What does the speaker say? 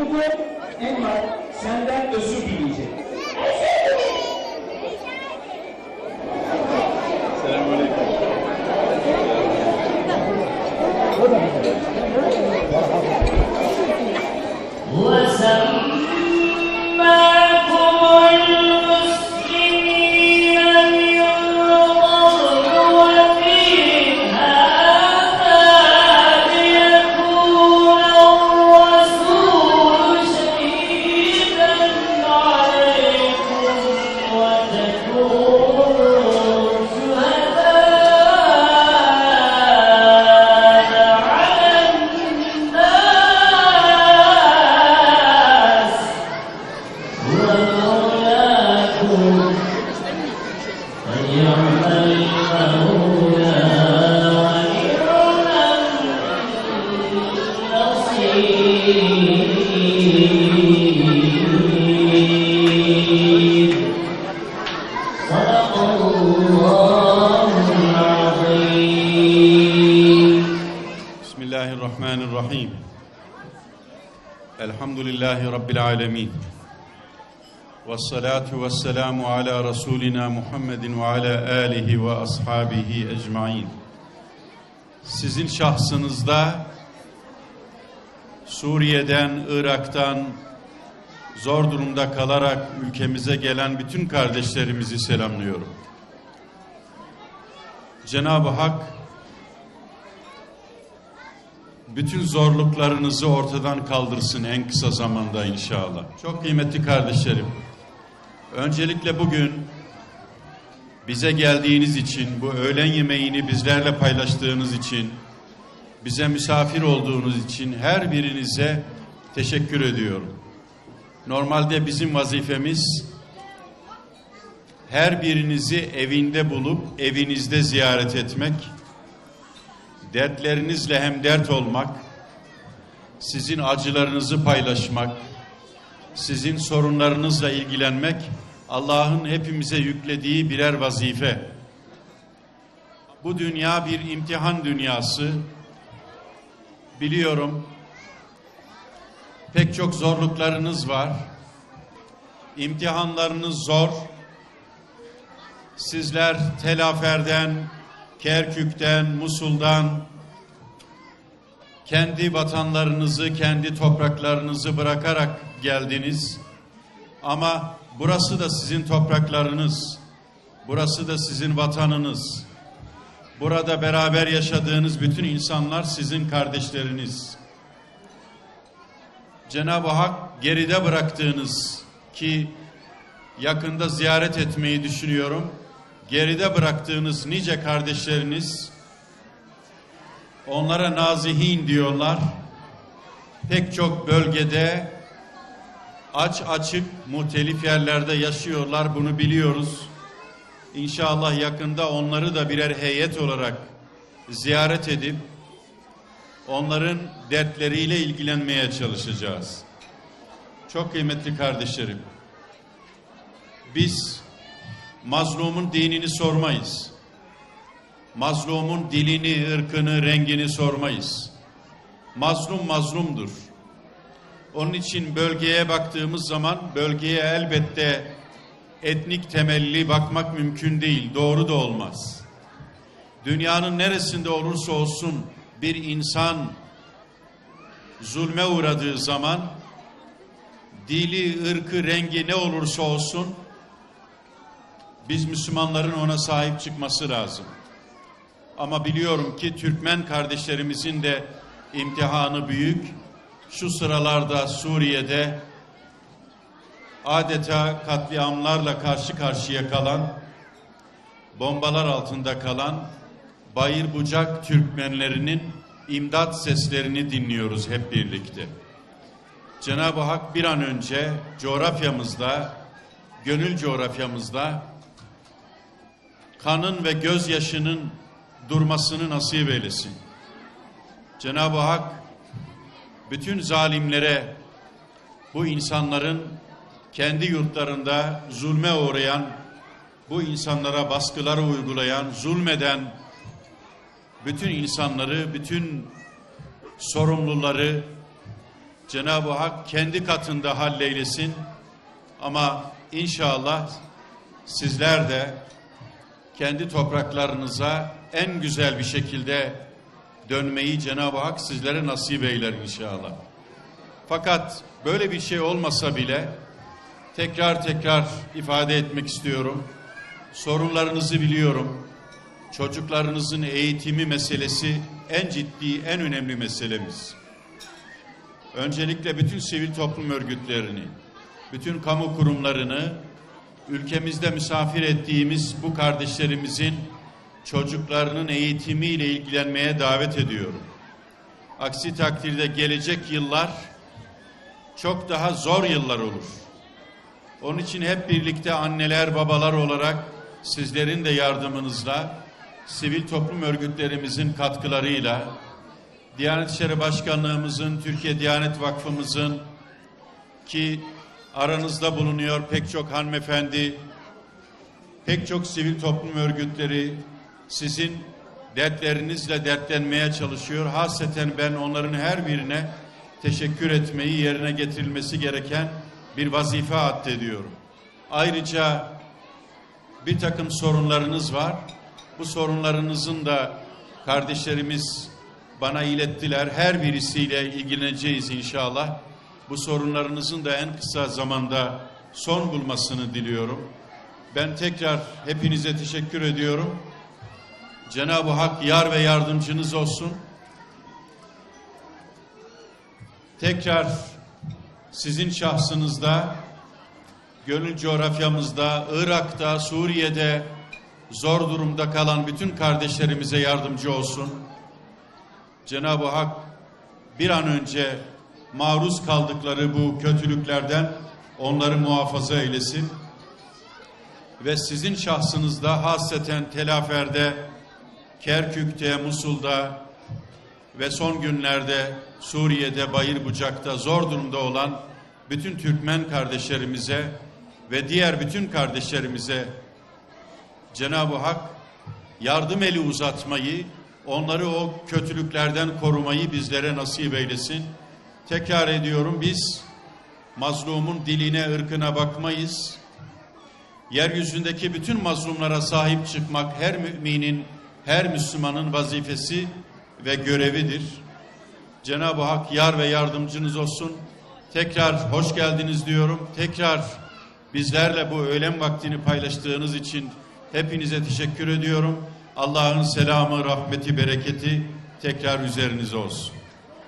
Burada en var senden özür dileyecek. Bismillahirrahmanirrahim. Elhamdülillahi Rabbil alemin. Vessalatu vesselamu ala Resulina Muhammedin ve ala alihi ve ashabihi ecmain. Sizin şahsınızda Suriye'den, Irak'tan zor durumda kalarak ülkemize gelen bütün kardeşlerimizi selamlıyorum. Cenab-ı Hak bütün zorluklarınızı ortadan kaldırsın en kısa zamanda inşallah. Çok kıymetli kardeşlerim. Öncelikle bugün bize geldiğiniz için, bu öğlen yemeğini bizlerle paylaştığınız için, bize misafir olduğunuz için her birinize teşekkür ediyorum. Normalde bizim vazifemiz her birinizi evinde bulup evinizde ziyaret etmek dertlerinizle hem dert olmak, sizin acılarınızı paylaşmak, sizin sorunlarınızla ilgilenmek Allah'ın hepimize yüklediği birer vazife. Bu dünya bir imtihan dünyası. Biliyorum pek çok zorluklarınız var. İmtihanlarınız zor. Sizler Telafer'den, Kerkük'ten, Musul'dan kendi vatanlarınızı, kendi topraklarınızı bırakarak geldiniz. Ama burası da sizin topraklarınız. Burası da sizin vatanınız. Burada beraber yaşadığınız bütün insanlar sizin kardeşleriniz. Cenab-ı Hak geride bıraktığınız ki yakında ziyaret etmeyi düşünüyorum. Geride bıraktığınız nice kardeşleriniz onlara nazihin diyorlar. Pek çok bölgede aç açık muhtelif yerlerde yaşıyorlar bunu biliyoruz. İnşallah yakında onları da birer heyet olarak ziyaret edip onların dertleriyle ilgilenmeye çalışacağız. Çok kıymetli kardeşlerim. Biz mazlumun dinini sormayız. Mazlumun dilini, ırkını, rengini sormayız. Mazlum mazlumdur. Onun için bölgeye baktığımız zaman bölgeye elbette etnik temelli bakmak mümkün değil, doğru da olmaz. Dünyanın neresinde olursa olsun bir insan zulme uğradığı zaman dili, ırkı, rengi ne olursa olsun biz Müslümanların ona sahip çıkması lazım. Ama biliyorum ki Türkmen kardeşlerimizin de imtihanı büyük. Şu sıralarda Suriye'de adeta katliamlarla karşı karşıya kalan, bombalar altında kalan bayır bucak Türkmenlerinin imdat seslerini dinliyoruz hep birlikte. Cenab-ı Hak bir an önce coğrafyamızda, gönül coğrafyamızda kanın ve gözyaşının durmasını nasip eylesin. Cenab-ı Hak bütün zalimlere bu insanların kendi yurtlarında zulme uğrayan, bu insanlara baskıları uygulayan, zulmeden bütün insanları, bütün sorumluları Cenab-ı Hak kendi katında halleylesin. Ama inşallah sizler de kendi topraklarınıza en güzel bir şekilde dönmeyi Cenab-ı Hak sizlere nasip eyler inşallah. Fakat böyle bir şey olmasa bile tekrar tekrar ifade etmek istiyorum. Sorunlarınızı biliyorum. Çocuklarınızın eğitimi meselesi en ciddi, en önemli meselemiz. Öncelikle bütün sivil toplum örgütlerini, bütün kamu kurumlarını, ülkemizde misafir ettiğimiz bu kardeşlerimizin çocuklarının eğitimiyle ilgilenmeye davet ediyorum. Aksi takdirde gelecek yıllar çok daha zor yıllar olur. Onun için hep birlikte anneler, babalar olarak sizlerin de yardımınızla, sivil toplum örgütlerimizin katkılarıyla, Diyanet İşleri Başkanlığımızın, Türkiye Diyanet Vakfımızın ki aranızda bulunuyor pek çok hanımefendi, pek çok sivil toplum örgütleri sizin dertlerinizle dertlenmeye çalışıyor. Hasreten ben onların her birine teşekkür etmeyi yerine getirilmesi gereken bir vazife addediyorum. Ayrıca bir takım sorunlarınız var. Bu sorunlarınızın da kardeşlerimiz bana ilettiler. Her birisiyle ilgileneceğiz inşallah. Bu sorunlarınızın da en kısa zamanda son bulmasını diliyorum. Ben tekrar hepinize teşekkür ediyorum. Cenab-ı Hak yar ve yardımcınız olsun. Tekrar sizin şahsınızda, gönül coğrafyamızda, Irak'ta, Suriye'de zor durumda kalan bütün kardeşlerimize yardımcı olsun. Cenab-ı Hak bir an önce maruz kaldıkları bu kötülüklerden onları muhafaza eylesin. Ve sizin şahsınızda hasreten Telafer'de, Kerkük'te, Musul'da ve son günlerde Suriye'de, Bayırbucak'ta zor durumda olan bütün Türkmen kardeşlerimize ve diğer bütün kardeşlerimize Cenab-ı Hak yardım eli uzatmayı, onları o kötülüklerden korumayı bizlere nasip eylesin. Tekrar ediyorum biz mazlumun diline, ırkına bakmayız. Yeryüzündeki bütün mazlumlara sahip çıkmak her müminin, her Müslümanın vazifesi ve görevidir. Cenab-ı Hak yar ve yardımcınız olsun. Tekrar hoş geldiniz diyorum. Tekrar bizlerle bu öğlen vaktini paylaştığınız için hepinize teşekkür ediyorum. Allah'ın selamı, rahmeti, bereketi tekrar üzerinize olsun.